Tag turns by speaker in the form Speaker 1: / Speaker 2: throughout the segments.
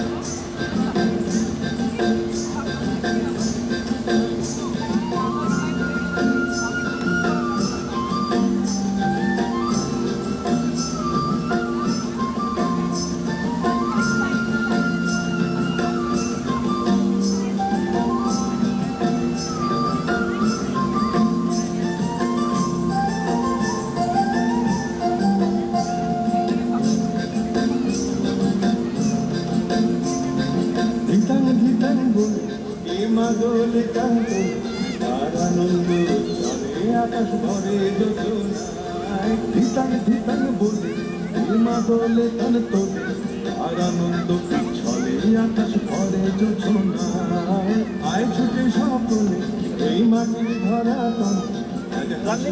Speaker 1: Thank you. মাদলে কাঁদে তার আনন্দ চলে আকাশ ভরে যোজনায় ধিতাং ধিতাং বলে মাদলে কান তোলে তার আনন্দ ছলে আকাশ ভরে যোজনায় আয়। ছুটে সকলে এই মাটির ধরা হাসি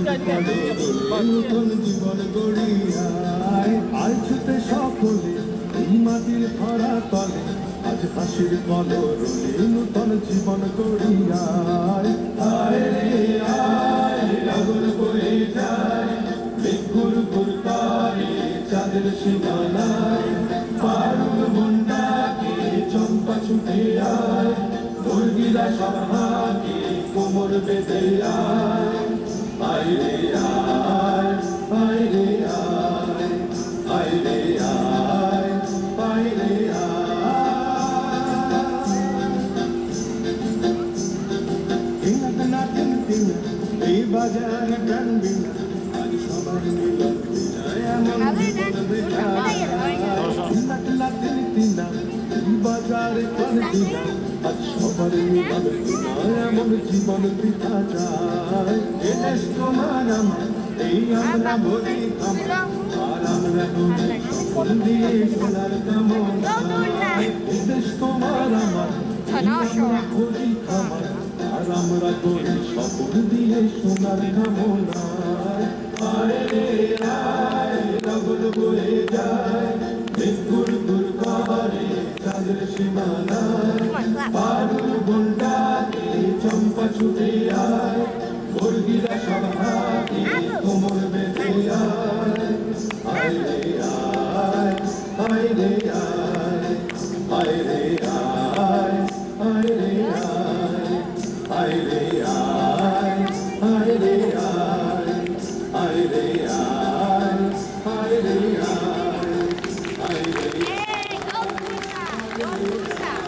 Speaker 1: নতুন জীবন গড়িয়ায়। আয় ছুটে সকলে এই মাটির ধরা তলে আজ নূতন জীবন গড়িয়ায়। আয় রে আয় চাঁদের সীমানায়। পারুল মুন্ডাকে চম্পা ছুটে আয় মুরগিরা সব হাঁকে কোমর বেঁধে আয় রে আয় রে আয় রে। টিনা এই বাজার গান বিনা আজ সবার মিলন বিনা এমন জীবন টিনা টিন টিনা এই বাজার গান বিনা আজ সবার মিলন বিনা এমন জীবন বিনা যায় এ দেশ তোমার আমার এই আমরা বলি আমার আর আমরা বলি সকল দিয়ে সোনার কামনা এ দেশ তোমার আমার এই আমরা বলি আমার আর আমরা করি সকল দিয়ে সোনার কামনায় আয় রে, আয় লগন বয়ে যায়। বেগুর গুর চাঁদের সীমানায়। পারুল গুন্ডাকে চম্পা ছুটে আয়। মুরগিরা সব হাতে কোমর বেঁধে আয়। আয় রে, আয় আয় রে, আয়। Hey, go Pulsa! Go Pulsa!